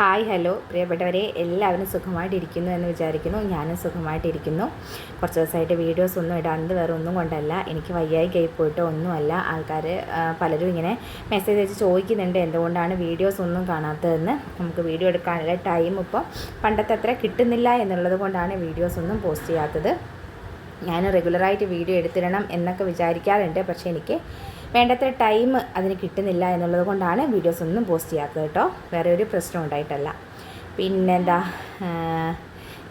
Hi hello. പ്രിയപ്പെട്ടവരെ എല്ലാവരും സുഖമായിട്ടിരിക്കുന്നു എന്ന് വിചാരിക്കുന്നു. ഞാനും സുഖമായിട്ടിരിക്കുന്നു. കുറച്ച് ദിവസമായിട്ട് വീഡിയോസ് ഒന്നും ഇടാണ്ട് വേറെ ഒന്നും കൊണ്ടല്ല. എനിക്ക് വയ്യായി കൈ പോയിട്ടോ ഒന്നുമല്ല. ആൾക്കാർ പലരും ഇങ്ങനെ മെസ്സേജ് അയച്ച് ചോദിക്കുന്നുണ്ട് എന്തുകൊണ്ടാണ് വീഡിയോസ് ഒന്നും കാണാത്തതെന്ന്. നമുക്ക് വീഡിയോ എടുക്കാനുള്ള ടൈം ഇപ്പോൾ പണ്ടത്തെ അത്ര കിട്ടുന്നില്ല എന്നുള്ളത് കൊണ്ടാണ് വീഡിയോസ് ഒന്നും പോസ്റ്റ് ചെയ്യാത്തത്. ഞാൻ റെഗുലറായിട്ട് വീഡിയോ എടുത്തിടണം എന്നൊക്കെ വിചാരിക്കാറുണ്ട്. പക്ഷേ എനിക്ക് വേണ്ടത്ര ടൈം അതിന് കിട്ടുന്നില്ല എന്നുള്ളത് കൊണ്ടാണ് വീഡിയോസ് ഒന്നും പോസ്റ്റ് ചെയ്യാത്തത് കേട്ടോ. വേറെ ഒരു പ്രശ്നം ഉണ്ടായിട്ടല്ല. പിന്നെന്താ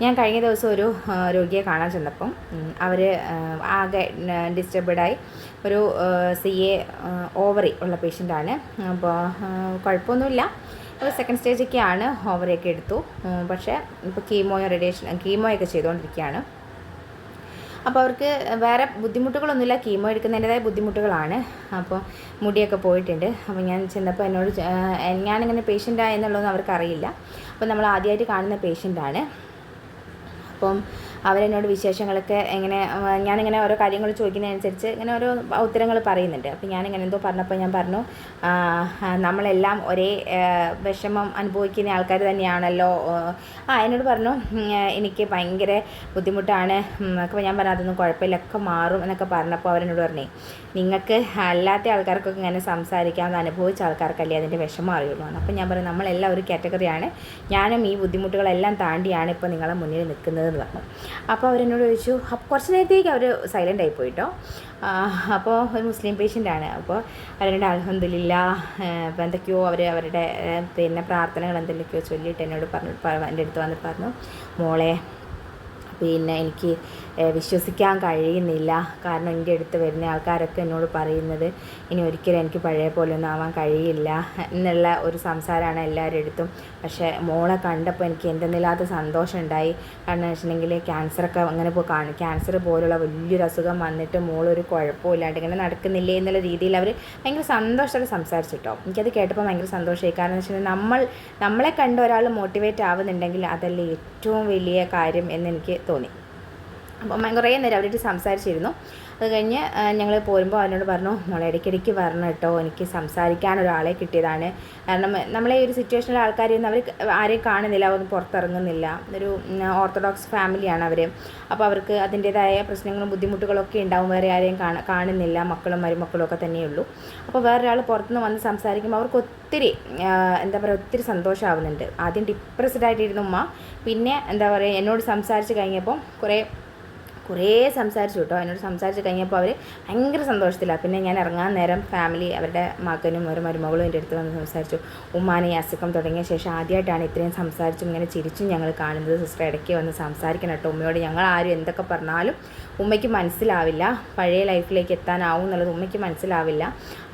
ഞാൻ കഴിഞ്ഞ ദിവസം ഒരു രോഗിയെ കാണാൻ ചെന്നപ്പം അവർ ആകെ ഡിസ്റ്റർബായി ഒരു സി എ ഓവറി ഉള്ള പേഷ്യന്റാണ് അപ്പോൾ കുഴപ്പമൊന്നുമില്ല. ഇപ്പോൾ സെക്കൻഡ് സ്റ്റേജൊക്കെയാണ് ഓവറിയൊക്കെ എടുത്തു. പക്ഷേ ഇപ്പോൾ കീമോയോ റേഡിയേഷൻ കീമോയൊക്കെ ചെയ്തുകൊണ്ടിരിക്കുകയാണ്. അപ്പോൾ അവർക്ക് വേറെ ബുദ്ധിമുട്ടുകളൊന്നുമില്ല. കീമോ എടുക്കുന്നതിന്റെതായ ബുദ്ധിമുട്ടുകളാണ്. അപ്പോൾ മുടിയൊക്കെ പോയിട്ടുണ്ട്. അപ്പോൾ ഞാൻ ചെന്നപ്പോൾ എന്നോട് ഞാനിങ്ങനെ പേഷ്യന്റായെന്നുള്ളതൊന്നും അവർക്കറിയില്ല. അവർക്ക് അപ്പോൾ നമ്മൾ ആദ്യമായിട്ട് കാണുന്ന പേഷ്യന്റാണ് അപ്പം അവരെന്നോട് വിശേഷങ്ങളൊക്കെ എങ്ങനെ ഞാനിങ്ങനെ ഓരോ കാര്യങ്ങൾ ചോദിക്കുന്നതനുസരിച്ച് ഇങ്ങനെ ഓരോ ഉത്തരങ്ങൾ പറയുന്നുണ്ട്. അപ്പോൾ ഞാനിങ്ങനെ എന്തോ പറഞ്ഞപ്പോൾ ഞാൻ പറഞ്ഞു നമ്മളെല്ലാം ഒരേ വിഷമം അനുഭവിക്കുന്ന ആൾക്കാർ തന്നെയാണല്ലോ. ആ എന്നോട് പറഞ്ഞു എനിക്ക് ഭയങ്കര ബുദ്ധിമുട്ടാണ്. അപ്പോൾ ഞാൻ പറഞ്ഞു അതൊന്നും കുഴപ്പമില്ല ഒക്കെ മാറും എന്നൊക്കെ പറഞ്ഞപ്പോൾ അവരെന്നോട് പറഞ്ഞേ നിങ്ങൾക്ക് അല്ലാത്ത ആൾക്കാർക്കൊക്കെ ഇങ്ങനെ സംസാരിക്കാം അത് അനുഭവിച്ച ആൾക്കാർക്കല്ലേ അതിന്റെ വിഷമം അറിയുള്ളൂ അപ്പം അപ്പോൾ ഞാൻ പറഞ്ഞു നമ്മളെല്ലാം ഒരു കാറ്റഗറിയാണ്. ഞാനും ഈ ബുദ്ധിമുട്ടുകളെല്ലാം താണ്ടിയാണ് ഇപ്പോൾ നിങ്ങളെ മുന്നിൽ നിൽക്കുന്നതെന്ന് പറഞ്ഞു അപ്പോൾ അവരെന്നോട് ചോദിച്ചു കുറച്ച് നേരത്തേക്ക് അവർ സൈലന്റ് ആയി പോയിട്ടോ? അപ്പോൾ ഒരു മുസ്ലിം പേഷ്യന്റ് ആണ്. അപ്പോൾ അവരുടെ അലഹമില്ല അപ്പോൾ എന്തൊക്കെയോ അവർ അവരുടെ പിന്നെ പ്രാർത്ഥനകൾ എന്തെങ്കിലുമൊക്കെയോ ചൊല്ലിയിട്ട് എന്നോട് പറഞ്ഞു എന്റെ അടുത്ത് വന്ന് പറഞ്ഞു മോളെ പിന്നെ എനിക്ക് വിശ്വസിക്കാൻ കഴിയുന്നില്ല. കാരണം എന്റെ അടുത്ത് വരുന്ന ആൾക്കാരൊക്കെ എന്നോട് പറയുന്നത് ഇനി ഒരിക്കലും എനിക്ക് പഴയ പോലെ ഒന്നും ആവാൻ കഴിയില്ല എന്നുള്ള ഒരു സംസാരമാണ് എല്ലാവരുടെ അടുത്തും. പക്ഷേ മോളെ കണ്ടപ്പോൾ എനിക്ക് എന്തെന്നില്ലാത്ത സന്തോഷം ഉണ്ടായി. കാരണം എന്ന് വെച്ചിട്ടുണ്ടെങ്കിൽ ക്യാൻസറൊക്കെ അങ്ങനെ പോയി കാണും ക്യാൻസർ പോലുള്ള വലിയൊരു അസുഖം വന്നിട്ട് മോളൊരു കുഴപ്പമില്ലാണ്ട് ഇങ്ങനെ നടക്കുന്നില്ലേ എന്നുള്ള രീതിയിൽ അവർ ഭയങ്കര സന്തോഷത്തോടെ സംസാരിച്ചിട്ടോ. എനിക്കത് കേട്ടപ്പോൾ ഭയങ്കര സന്തോഷമായി. കാരണം എന്ന് വെച്ചിട്ടുണ്ടെങ്കിൽ നമ്മൾ നമ്മളെ കണ്ട ഒരാൾ മോട്ടിവേറ്റ് ആവുന്നുണ്ടെങ്കിൽ അതല്ലേ ഏറ്റവും വലിയ കാര്യം എന്ന് എനിക്ക് തോന്നി അപ്പം കുറേ നേരം അവരോട് സംസാരിച്ചിരുന്നു. അത് കഴിഞ്ഞ് ഞങ്ങൾ പോരുമ്പോൾ അവനോട് പറഞ്ഞു മോളെ ഇടയ്ക്കിടയ്ക്ക് വരണം കേട്ടോ. എനിക്ക് സംസാരിക്കാൻ ഒരാളെ കിട്ടിയതാണ്. കാരണം നമ്മളെ ഈ ഒരു സിറ്റുവേഷനിലെ ആൾക്കാർ അവർ ആരെയും കാണുന്നില്ല. ഒന്നും പുറത്തിറങ്ങുന്നില്ല. ഒരു ഓർത്തഡോക്സ് ഫാമിലിയാണ് അവർ അപ്പോൾ അവർക്ക് അതിന്റേതായ പ്രശ്നങ്ങളും ബുദ്ധിമുട്ടുകളൊക്കെ ഉണ്ടാവും. വേറെ ആരെയും കാണ കാണുന്നില്ല. മക്കളും മരുമക്കളും ഒക്കെ തന്നെയുള്ളൂ അപ്പോൾ വേറൊരാൾ പുറത്തുനിന്ന് വന്ന് സംസാരിക്കുമ്പോൾ അവർക്ക് ഒത്തിരി എന്താ പറയുക ഒത്തിരി സന്തോഷമാവുന്നുണ്ട്. ആദ്യം ഡിപ്രസ്ഡ് ആയിട്ടിരുന്ന ഉമ്മ. പിന്നെ എന്താ പറയുക എന്നോട് സംസാരിച്ച് കഴിഞ്ഞപ്പം കുറേ കുറേ സംസാരിച്ചു കേട്ടോ. എന്നോട് സംസാരിച്ച് കഴിഞ്ഞപ്പോൾ അവർ ഭയങ്കര സന്തോഷത്തിലാണ് പിന്നെ ഞാൻ ഇറങ്ങാൻ നേരം ഫാമിലി അവരുടെ മകനും ഒരു മരുമകളും എന്റെ അടുത്ത് വന്ന് സംസാരിച്ചു. ഉമ്മാനെ അസുഖം തുടങ്ങിയ ശേഷം ആദ്യമായിട്ടാണ് ഇത്രയും സംസാരിച്ചും ഇങ്ങനെ ചിരിച്ചും ഞങ്ങൾ കാണുന്നത്. സിസ്റ്റർ ഇടയ്ക്ക് വന്ന് സംസാരിക്കണം കേട്ടോ. ഉമ്മയോട് ഞങ്ങൾ ആരും എന്തൊക്കെ പറഞ്ഞാലും ഉമ്മയ്ക്ക് മനസ്സിലാവില്ല. പഴയ ലൈഫിലേക്ക് എത്താനാവും എന്നുള്ളത് ഉമ്മയ്ക്ക് മനസ്സിലാവില്ല.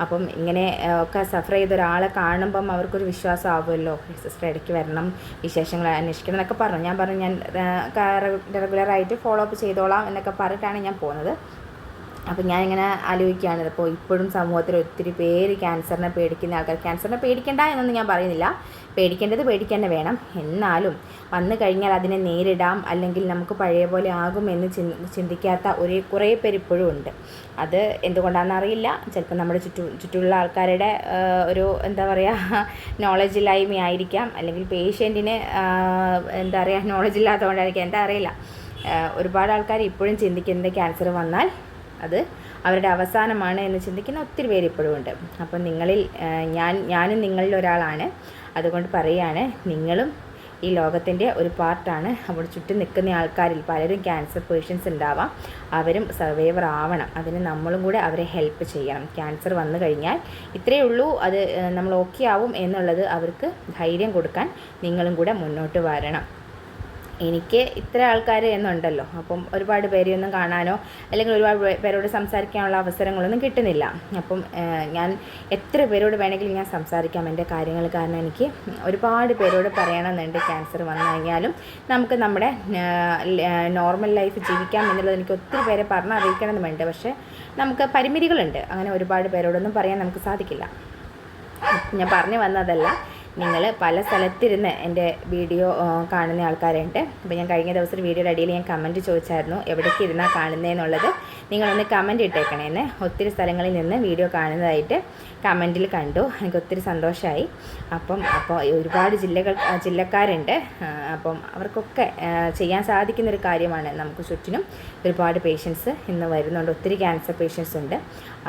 അപ്പം ഇങ്ങനെ ഒക്കെ സഫർ ചെയ്ത ഒരാളെ കാണുമ്പം അവർക്കൊരു വിശ്വാസം ആവുമല്ലോ. സിസ്റ്റർ ഇടയ്ക്ക് വരണം വിശേഷങ്ങൾ അന്വേഷിക്കണം എന്നൊക്കെ പറഞ്ഞു. ഞാൻ പറഞ്ഞു ഞാൻ റെഗുലറായിട്ട് ഫോളോ അപ്പ് ചെയ്തോളാം. എന്നൊക്കെ പറഞ്ഞിട്ടാണ് ഞാൻ പോകുന്നത്. അപ്പം ഞാനിങ്ങനെ ആലോചിക്കുകയാണ്. ഇപ്പോൾ ഇപ്പോഴും സമൂഹത്തിൽ ഒത്തിരി പേര് ക്യാൻസറിനെ പേടിക്കുന്ന ആൾക്കാർ ക്യാൻസറിനെ പേടിക്കേണ്ട എന്നൊന്നും ഞാൻ പറയുന്നില്ല. പേടിക്കേണ്ടത് പേടിക്കാൻ വേണം. എന്നാലും വന്നു കഴിഞ്ഞാൽ അതിനെ നേരിടാം. അല്ലെങ്കിൽ നമുക്ക് പഴയ പോലെ ആകും എന്ന് ചിന്തിക്കാത്ത ഒരേ കുറേ പേര് ഇപ്പോഴും ഉണ്ട്. അത് എന്തുകൊണ്ടാണെന്ന് അറിയില്ല. ചിലപ്പോൾ നമ്മുടെ ചുറ്റു ചുറ്റുമുള്ള ആൾക്കാരുടെ ഒരു എന്താ പറയുക നോളജ് ഇല്ലായ്മയായിരിക്കാം. അല്ലെങ്കിൽ പേഷ്യന്റിന് എന്താ പറയുക നോളജ് ഇല്ലാത്തതുകൊണ്ടായിരിക്കാം. എന്താ അറിയില്ല. ഒരുപാട് ആൾക്കാർ ഇപ്പോഴും ചിന്തിക്കുന്നത് ക്യാൻസർ വന്നാൽ അത് അവരുടെ അവസാനമാണ് എന്ന് ചിന്തിക്കുന്ന ഒത്തിരി പേര് ഇപ്പോഴും ഉണ്ട്. അപ്പം നിങ്ങളിൽ ഞാൻ ഞാനും നിങ്ങളിൽ ഒരാളാണ്. അതുകൊണ്ട് പറയുകയാണ് നിങ്ങളും ഈ ലോകത്തിന്റെ ഒരു പാർട്ടാണ് അവിടെ ചുറ്റും നിൽക്കുന്ന ആൾക്കാരിൽ പലരും ക്യാൻസർ പേഷ്യൻസ് ഉണ്ടാവാം. അവരും സർവൈവർ ആവണം. അതിന് നമ്മളും കൂടെ അവരെ ഹെൽപ്പ് ചെയ്യണം. ക്യാൻസർ വന്നു കഴിഞ്ഞാൽ ഇത്രയേ ഉള്ളൂ. അത് നമ്മൾ ഓക്കെ ആവും എന്നുള്ളത് അവർക്ക് ധൈര്യം കൊടുക്കാൻ നിങ്ങളും കൂടെ മുന്നോട്ട് വരണം. എനിക്ക് ഇത്ര ആൾക്കാർ എന്നുണ്ടല്ലോ. അപ്പം ഒരുപാട് പേരെയൊന്നും കാണാനോ അല്ലെങ്കിൽ ഒരുപാട് പേരോട് സംസാരിക്കാനുള്ള അവസരങ്ങളൊന്നും കിട്ടുന്നില്ല. അപ്പം ഞാൻ എത്ര പേരോട് വേണമെങ്കിലും ഞാൻ സംസാരിക്കാം. എന്റെ കാര്യങ്ങൾ കാരണം എനിക്ക് ഒരുപാട് പേരോട് പറയണമെന്നുണ്ട്. ക്യാൻസർ വന്നു കഴിഞ്ഞാലും നമുക്ക് നമ്മുടെ നോർമൽ ലൈഫ് ജീവിക്കാം എന്നുള്ളത് എനിക്ക് ഒത്തിരി പേരെ പറഞ്ഞ് അറിയിക്കണമെന്നുണ്ട് പക്ഷേ നമുക്ക് പരിമിതികളുണ്ട്. അങ്ങനെ ഒരുപാട് പേരോടൊന്നും പറയാൻ നമുക്ക് സാധിക്കില്ല. ഞാൻ പറഞ്ഞു വന്നതല്ല. നിങ്ങൾ പല സ്ഥലത്തിരുന്ന് എന്റെ വീഡിയോ കാണുന്ന ആൾക്കാരുണ്ട്. അപ്പോൾ ഞാൻ കഴിഞ്ഞ ദിവസം വീഡിയോയുടെ അടിയിൽ ഞാൻ കമന്റ് ചോദിച്ചായിരുന്നു എവിടേക്ക് ഇരുന്നാൽ കാണുന്നതെന്നുള്ളത് നിങ്ങളൊന്ന് കമന്റ് ഇട്ടേക്കണേന്ന്. ഒത്തിരി സ്ഥലങ്ങളിൽ നിന്ന് വീഡിയോ കാണുന്നതായിട്ട് കമന്റിൽ കണ്ടു. എനിക്ക് ഒത്തിരി സന്തോഷമായി അപ്പം അപ്പോൾ ഒരുപാട് ജില്ലകൾ ജില്ലക്കാരുണ്ട്. അപ്പം അവർക്കൊക്കെ ചെയ്യാൻ സാധിക്കുന്നൊരു കാര്യമാണ് നമുക്ക് ചുറ്റിനും ഒരുപാട് പേഷ്യൻസ് ഇന്ന് വരുന്നുണ്ട്. ഒത്തിരി ക്യാൻസർ പേഷ്യൻസ് ഉണ്ട്.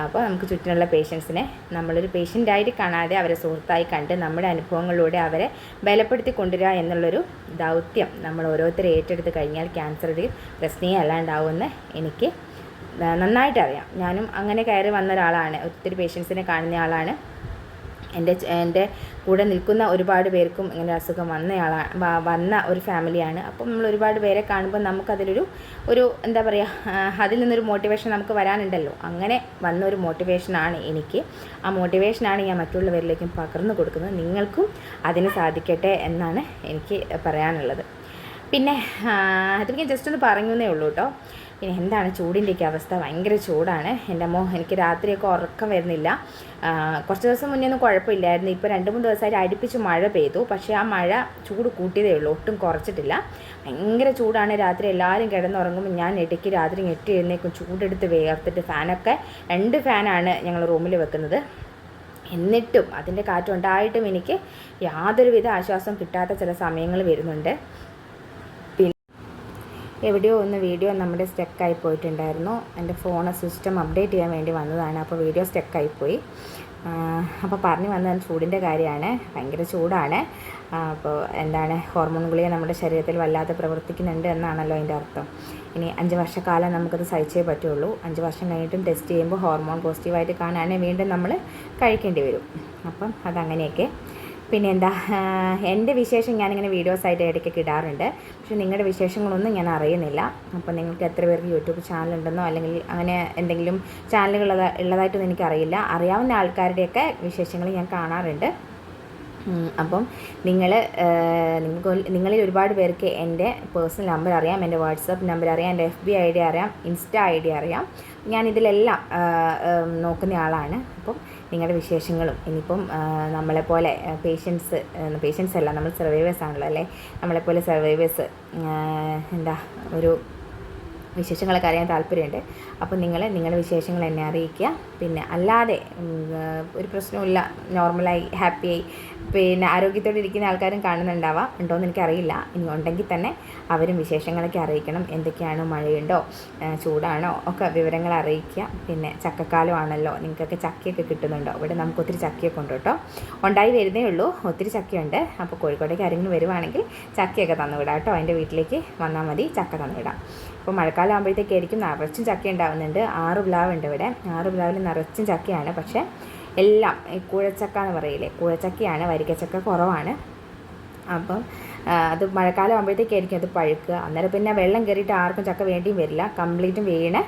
അപ്പോൾ നമുക്ക് ചുറ്റിനുള്ള പേഷ്യൻസിനെ നമ്മളൊരു പേഷ്യന്റായിട്ട് കാണാതെ അവരെ സുഹൃത്തായി കണ്ട് നമ്മുടെ അനുഭവങ്ങളിലൂടെ അവരെ ബലപ്പെടുത്തി കൊണ്ടുവരിക എന്നുള്ളൊരു ദൗത്യം നമ്മൾ ഓരോരുത്തരെ ഏറ്റെടുത്ത് കഴിഞ്ഞാൽ ക്യാൻസർ ഒരു പ്രശ്നമേ അല്ലാണ്ടാവുമെന്ന് എനിക്ക് നന്നായിട്ടറിയാം ഞാനും അങ്ങനെ കയറി വന്ന ഒരാളാണ്. ഒത്തിരി പേഷ്യൻസിനെ കാണുന്ന ആളാണ്. എന്റെ എന്റെ കൂടെ നിൽക്കുന്ന ഒരുപാട് പേർക്കും ഇങ്ങനെ അസുഖം വന്നയാളാണ് വന്ന ഒരു ഫാമിലിയാണ്. അപ്പം നമ്മൾ ഒരുപാട് പേരെ കാണുമ്പോൾ നമുക്കതിലൊരു ഒരു എന്താ പറയുക അതിൽ നിന്നൊരു മോട്ടിവേഷൻ നമുക്ക് വരാനുണ്ടല്ലോ. അങ്ങനെ വന്ന ഒരു മോട്ടിവേഷനാണ് എനിക്ക്. ആ മോട്ടിവേഷനാണ് ഞാൻ മറ്റുള്ളവരിലേക്കും പകർന്നു കൊടുക്കുന്നത്. നിങ്ങൾക്കും അതിന് സാധിക്കട്ടെ എന്നാണ് എനിക്ക് പറയാനുള്ളത്. പിന്നെ അതിപ്പോൾ ജസ്റ്റ് ഒന്ന് പറഞ്ഞു എന്നേ ഉള്ളൂ കേട്ടോ പിന്നെ എന്താണ് ചൂടിന്റെയൊക്കെ അവസ്ഥ? ഭയങ്കര ചൂടാണ്. എന്റെ അമ്മോ എനിക്ക് രാത്രിയൊക്കെ ഉറക്കം വരുന്നില്ല. കുറച്ച് ദിവസം മുന്നേ ഒന്നും കുഴപ്പമില്ലായിരുന്നു. ഇപ്പോൾ രണ്ട് മൂന്ന് ദിവസമായിട്ട് അടുപ്പിച്ച് മഴ പെയ്തു. പക്ഷേ ആ മഴ ചൂട് കൂട്ടിയതേ ഉള്ളൂ. ഒട്ടും കുറച്ചിട്ടില്ല. ഭയങ്കര ചൂടാണ്. രാത്രി എല്ലാവരും കിടന്നുറങ്ങുമ്പോൾ ഞാൻ ഇടയ്ക്ക് രാത്രി ഞെട്ടി എഴുന്നേക്കും ചൂടെടുത്ത് വേർത്തിട്ട് ഫാനൊക്കെ. രണ്ട് ഫാനാണ് ഞങ്ങൾ റൂമിൽ വെക്കുന്നത്. എന്നിട്ടും അതിന്റെ കാറ്റുണ്ടായിട്ടും എനിക്ക് യാതൊരുവിധ ആശ്വാസം കിട്ടാത്ത ചില സമയങ്ങൾ വരുന്നുണ്ട്. എവിടെയോ ഒന്ന് വീഡിയോ നമ്മുടെ സ്റ്റക്കായി പോയിട്ടുണ്ടായിരുന്നു. എന്റെ ഫോൺ സിസ്റ്റം അപ്ഡേറ്റ് ചെയ്യാൻ വേണ്ടി വന്നതാണ്. അപ്പോൾ വീഡിയോ സ്റ്റക്കായി പോയി. അപ്പോൾ പറഞ്ഞു വന്നത് ചൂടിന്റെ കാര്യമാണ്. ഭയങ്കര ചൂടാണ്. അപ്പോൾ എന്താണ് ഹോർമോൺ ഗുളിക നമ്മുടെ ശരീരത്തിൽ വല്ലാതെ പ്രവർത്തിക്കുന്നുണ്ട് എന്നാണല്ലോ അതിന്റെ അർത്ഥം. ഇനി അഞ്ച് വർഷക്കാലം നമുക്കത് സഹിച്ചേ പറ്റുള്ളൂ. അഞ്ച് വർഷം കഴിഞ്ഞിട്ടും ടെസ്റ്റ് ചെയ്യുമ്പോൾ ഹോർമോൺ പോസിറ്റീവായിട്ട് കാണാനേ വീണ്ടും നമ്മൾ കഴിക്കേണ്ടി വരും. അപ്പം അതങ്ങനെയൊക്കെ. പിന്നെ എന്താ എന്റെ വിശേഷം ഞാനിങ്ങനെ വീഡിയോസായിട്ട് ഇടയ്ക്കൊക്കെ ഇടാറുണ്ട് പക്ഷേ നിങ്ങളുടെ വിശേഷങ്ങളൊന്നും ഞാൻ അറിയുന്നില്ല. അപ്പോൾ നിങ്ങൾക്ക് എത്ര പേർക്ക് യൂട്യൂബ് ചാനൽ ഉണ്ടെന്നോ അല്ലെങ്കിൽ അങ്ങനെ എന്തെങ്കിലും ചാനലുകൾ ഉള്ളതായിട്ടൊന്നും എനിക്കറിയില്ല. അറിയാവുന്ന ആൾക്കാരുടെയൊക്കെ വിശേഷങ്ങൾ ഞാൻ കാണാറുണ്ട്. അപ്പം നിങ്ങൾ നിങ്ങൾക്ക് നിങ്ങളിൽ ഒരുപാട് പേർക്ക് എന്റെ പേഴ്സണൽ നമ്പർ അറിയാം എന്റെ വാട്സപ്പ് നമ്പർ അറിയാം എന്റെ എഫ് ബി ഐ ഡി അറിയാം ഇൻസ്റ്റ ഐ ഡി അറിയാം. ഞാൻ ഇതിലെല്ലാം നോക്കുന്ന ആളാണ്. അപ്പം നിങ്ങളുടെ വിശേഷങ്ങളും ഇനിയിപ്പം നമ്മളെപ്പോലെ പേഷ്യൻസ് പേഷ്യൻസ് അല്ല നമ്മൾ സർവൈവേഴ്സ് ആണല്ലോ അല്ലേ? നമ്മളെപ്പോലെ സർവൈവേഴ്സ് എന്താ ഒരു വിശേഷങ്ങളൊക്കെ അറിയാൻ താല്പര്യമുണ്ട്. അപ്പോൾ നിങ്ങൾ നിങ്ങളുടെ വിശേഷങ്ങൾ എന്നെ അറിയിക്കുക. പിന്നെ അല്ലാതെ ഒരു പ്രശ്നവുമില്ല. നോർമലായി ഹാപ്പിയായി പിന്നെ ആരോഗ്യത്തോടെ ഇരിക്കുന്ന ആൾക്കാരും കാണുന്നുണ്ടാവാം. ഉണ്ടോയെന്ന് എനിക്കറിയില്ല. ഇനി ഉണ്ടെങ്കിൽ തന്നെ അവരും വിശേഷങ്ങളൊക്കെ അറിയിക്കണം. എന്തൊക്കെയാണ് മഴയുണ്ടോ? ചൂടാണോ? ഒക്കെ വിവരങ്ങൾ അറിയിക്കുക. പിന്നെ ചക്കക്കാലമാണല്ലോ. നിങ്ങൾക്കൊക്കെ ചക്കയൊക്കെ കിട്ടുന്നുണ്ടോ? ഇവിടെ നമുക്ക് ഒത്തിരി ചക്കയൊക്കെ ഉണ്ട് കേട്ടോ. ഉണ്ടായി വരുന്നേ ഉള്ളൂ. ഒത്തിരി ചക്കയുണ്ട്. അപ്പോൾ കോഴിക്കോടേക്ക് ആരെങ്കിലും വരുവാണെങ്കിൽ ചക്കയൊക്കെ തന്നു വിടാം കേട്ടോ. എന്റെ വീട്ടിലേക്ക് വന്നാൽ മതി. ചക്ക തന്നു വിടാം. അപ്പോൾ മഴക്കാലം ആകുമ്പോഴത്തേക്കായിരിക്കും നിറച്ചും ചക്ക ഉണ്ടാവുന്നുണ്ട്. ആറ് പ്ലാവുണ്ട് ഇവിടെ. ആറ് പ്ലാവിൽ നിറച്ചും ചക്കയാണ്. പക്ഷേ എല്ലാം കൂഴച്ചക്ക എന്ന് പറയില്ലേ? കൂഴച്ചക്കയാണ് വരിക്കച്ചക്ക കുറവാണ്. അപ്പം അത് മഴക്കാലം ആകുമ്പോഴത്തേക്കായിരിക്കും അത് പഴുക്കുക. അന്നേരം പിന്നെ വെള്ളം കയറിയിട്ട് ആർക്കും ചക്ക വേണ്ടിയും വരില്ല. കംപ്ലീറ്റും വീണ്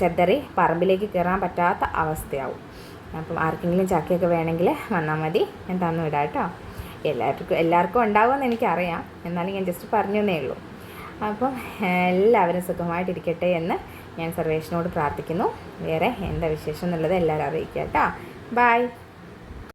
ചെത്തറി പറമ്പിലേക്ക് കയറാൻ പറ്റാത്ത അവസ്ഥയാവും. അപ്പം ആർക്കെങ്കിലും ചക്കയൊക്കെ വേണമെങ്കിൽ വന്നാൽ മതി. ഞാൻ തന്നു വിടാം കേട്ടോ എല്ലാവർക്കും എല്ലാവർക്കും ഉണ്ടാവുമെന്ന് എനിക്കറിയാം. എന്നാലും ഞാൻ ജസ്റ്റ് പറഞ്ഞു തന്നേ ഉള്ളൂ. അപ്പം എല്ലാവരും സുഖമായിട്ടിരിക്കട്ടെ എന്ന് ഞാൻ സർവേഷനോട് പ്രാർത്ഥിക്കുന്നു. വേറെ എന്താ വിശേഷം എന്നുള്ളത് എല്ലാവരും അറിയിക്കാം കേട്ടോ. ബായ്